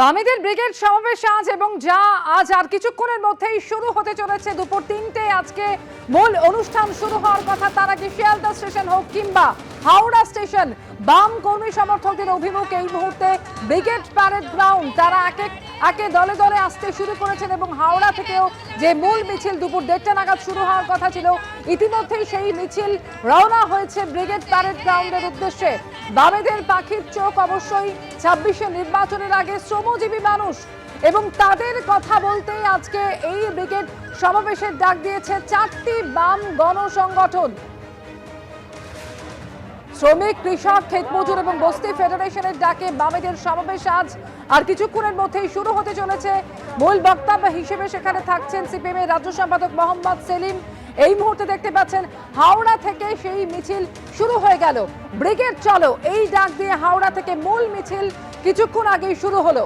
বামেদের ব্রিগেড সমাবেশ আজ এবং যা আজ আর কিছুক্ষণের মধ্যেই শুরু হতে চলেছে। দুপুর তিনটে আজকে মূল অনুষ্ঠান শুরু হওয়ার কথা। তারা কি শিয়ালদা স্টেশন হোক কিংবা হাওড়া স্টেশন। বাম কর্মী সমর্থকদের অভিমুখ এই মুহূর্তে ব্রিগেড প্যারেড গ্রাউন্ড। তারা এক এক একে দলে দলে আসতে শুরু করেছেন এবং হাওড়া থেকেও যে মূল মিছিল দুপুর দেড়টা নাগাদ শুরু হওয়ার কথা ছিল, ইতিমধ্যেই সেই মিছিল রওনা হয়েছে ব্রিগেড প্যারেড গ্রাউন্ডের উদ্দেশ্যে। বামেদের পাখির চোখ অবশ্যই ছাব্বিশে নির্বাচনের আগে শ্রমজীবী মানুষ এবং তাদের কথা বলতেই আজকে এই ব্রিগেড সমাবেশের ডাক দিয়েছে চারটি বাম গণসংগঠন। শ্রমিক, কৃষক ক্ষেতমজুর এবং বস্তি ফেডারেশনের ডাকে বামেদের সমাবেশ আজ। আর কিছুক্ষণের মধ্যেই শুরু হতে চলেছে মূল বক্তব্য হিসেবে সেখানে থাকছেন সিপিএম এর রাজ্য সম্পাদক মোহাম্মদ সেলিম। এই মুহূর্তে দেখতে পাচ্ছেন হাওড়া থেকে সেই মিছিল শুরু হয়ে গেল। ব্রিগেড, চলো, এই ডাক দিয়ে হাওড়া থেকে মূল মিছিল কিছুক্ষণ আগেই শুরু হলো।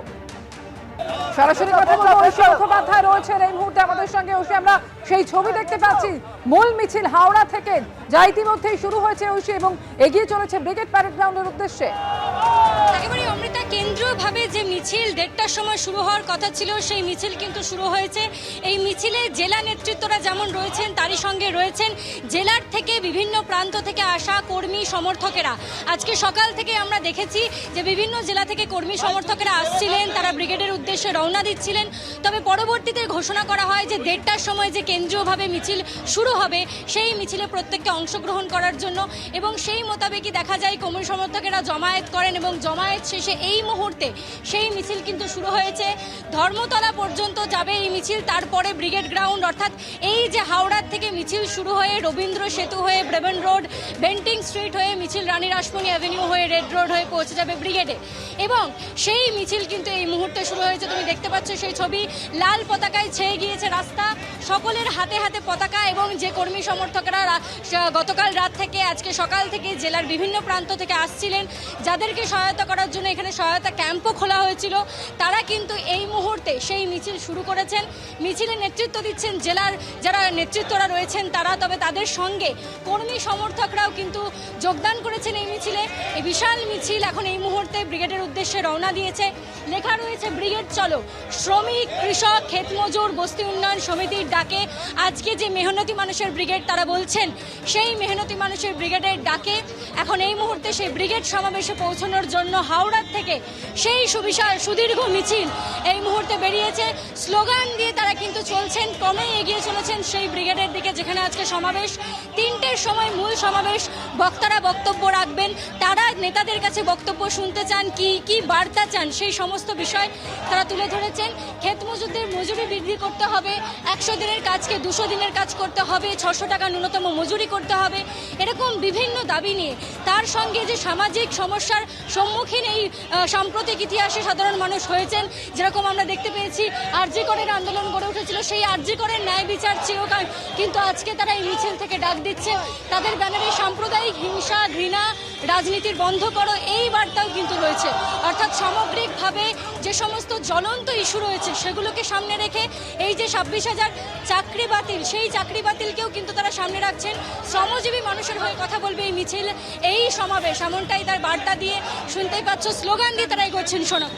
সরাসরি কথা বলব ঐশী মুখোপাধ্যায় রয়েছেন এই মুহূর্তে আমাদের সঙ্গে। ঐশী আমরা সেই ছবি দেখতে পাচ্ছি। মূল মিছিল হাওড়া থেকে যা ইতিমধ্যেই শুরু হয়েছে ঐশী এবং এগিয়ে চলেছে ব্রিগেড প্যারেড গ্রাউন্ডের উদ্দেশ্যে। একেবারে অমৃতা, কেন্দ্রীয়ভাবে যে মিছিল দেড়টার সময় শুরু হওয়ার কথা ছিল, সেই মিছিল কিন্তু শুরু হয়েছে। এই মিছিলে জেলা নেতৃত্বরা যেমন রয়েছেন, তারই সঙ্গে রয়েছেন জেলার থেকে বিভিন্ন প্রান্ত থেকে আসা কর্মী সমর্থকেরা। আজকে সকাল থেকে আমরা দেখেছি যে বিভিন্ন জেলা থেকে কর্মী সমর্থকেরা আসছিলেন, তারা ব্রিগেডের উদ্দেশ্যে রওনা দিচ্ছিলেন। তবে পরবর্তীতে ঘোষণা করা হয় যে দেড়টার সময় যে কেন্দ্রীয়ভাবে মিছিল শুরু হবে, সেই মিছিলে প্রত্যেককে অংশগ্রহণ করার জন্য এবং সেই মোতাবেকই দেখা যায় কর্মী সমর্থকেরা জমায়েত করেন এবং জমায়েত শেষে এই মুহূর্তে সেই মিছিল কিন্তু শুরু হয়েছে। ধর্মতলা পর্যন্ত যাবে এই মিছিল, তারপরে ব্রিগেড গ্রাউন্ড, অর্থাৎ এই যে হাওড়ার থেকে মিছিল শুরু হয়ে রবীন্দ্র সেতু হয়ে ব্রেবন রোড, বেন্টিং স্ট্রিট হয়ে মিছিল রানী রাসমণি অ্যাভিনিউ হয়ে রেড রোড হয়ে পৌঁছে যাবে ব্রিগেডে। এবং সেই মিছিল কিন্তু এই মুহূর্তে শুরু হয়েছে, তুমি দেখতে পাচ্ছ সেই ছবি। লাল পতাকায় ছেয়ে গিয়েছে রাস্তা, সকলের হাতে হাতে পতাকা এবং যে কর্মী সমর্থকরা গতকাল রাত থেকে, আজকে সকাল থেকে জেলার বিভিন্ন প্রান্ত থেকে আসছিলেন, যাদেরকে সহায়তা করার জন্য এখানে সহায়তা ক্যাম্পও খোলা হয়েছিল। তারা কিন্তু এই মুহূর্তে সেই মিছিল শুরু করেছেন। মিছিলে নেতৃত্ব দিচ্ছেন জেলার যারা নেতৃত্বরা রয়েছেন তারা, তবে তাদের সঙ্গে কর্মী সমর্থকরাও কিন্তু যোগদান করেছেন এই মিছিলে। এই বিশাল মিছিল এখন এই মুহূর্তে ব্রিগেডের উদ্দেশ্যে রওনা দিয়েছে। লেখা রয়েছে, ব্রিগেড, চলো। শ্রমিক, কৃষক, ক্ষেতমজুর, বস্তি উন্নয়ন সমিতির ডাকে। আজকে যে মেহনতি মানুষের ব্রিগেড, তারা বলছেন, সেই মেহনতি মানুষের ব্রিগেডের ডাকে এখন এই মুহূর্তে সেই ব্রিগেড সমাবেশে পৌঁছানোর জন্য হাওড়ার থেকে সেই সুবিশাল, সুদীর্ঘ মিছিল এই মুহূর্তে বেরিয়েছে। স্লোগান দিয়ে তারা কিন্তু চলছেন, ক্রমেই এগিয়ে চলেছেন সেই ব্রিগেডের দিকে, যেখানে আজকে সমাবেশ। তিনটের সময় মূল সমাবেশ। বক্তারা বক্তব্য রাখবেন। তারা নেতাদের কাছে বক্তব্য শুনতে চান, কি কি বার্তা চান, সেই সমস্ত বিষয় তারা তুলে ধরেছেন। ক্ষেত মজুরদের মজুরি বৃদ্ধি করতে হবে। একশো দিনের কাজকে দুশো দিনের কাজ করতে হবে। ছশো টাকা ন্যূনতম মজুরি করতে হবে। এরকম বিভিন্ন দাবি নিয়ে। তার সঙ্গে যে সামাজিক সমস্যার সম্মুখীন এই সাম্প্রতিক ইতিহাসে সাধারণ মানুষ হয়েছেন, যেরকম আমরা দেখতে পেয়েছি, আরজি করের আন্দোলন গড়ে উঠেছিল, সেই আরজি করের ন্যায় বিচার চিরকাল কিন্তু আজকে তারা এই মিছিল থেকে ডাক দিচ্ছে। তাদের ব্যানারে সাম্প্রদায়িক হিংসা, ঘৃণা, রাজনীতির বন্ধ করো, এই বার্তাও কিন্তু রয়েছে। অর্থাৎ সামগ্রিকভাবে যে সমস্ত জ্বলন্ত ইস্যু রয়েছে, সেগুলোকে সামনে রেখে এই যে ছাব্বিশ হাজার চাকরি বাতিল, সেই চাকরি বাতিলকেও কিন্তু তারা সামনে রাখছেন। শ্রমজীবী মানুষের হয়ে কথা বলবে এই মিছিল, এই সমাবেশ। এমনটাই তার বার্তা দিয়ে শুনতেই পাচ্ছ, স্লোগান দিয়ে তারা এগোচ্ছেন, শোনো।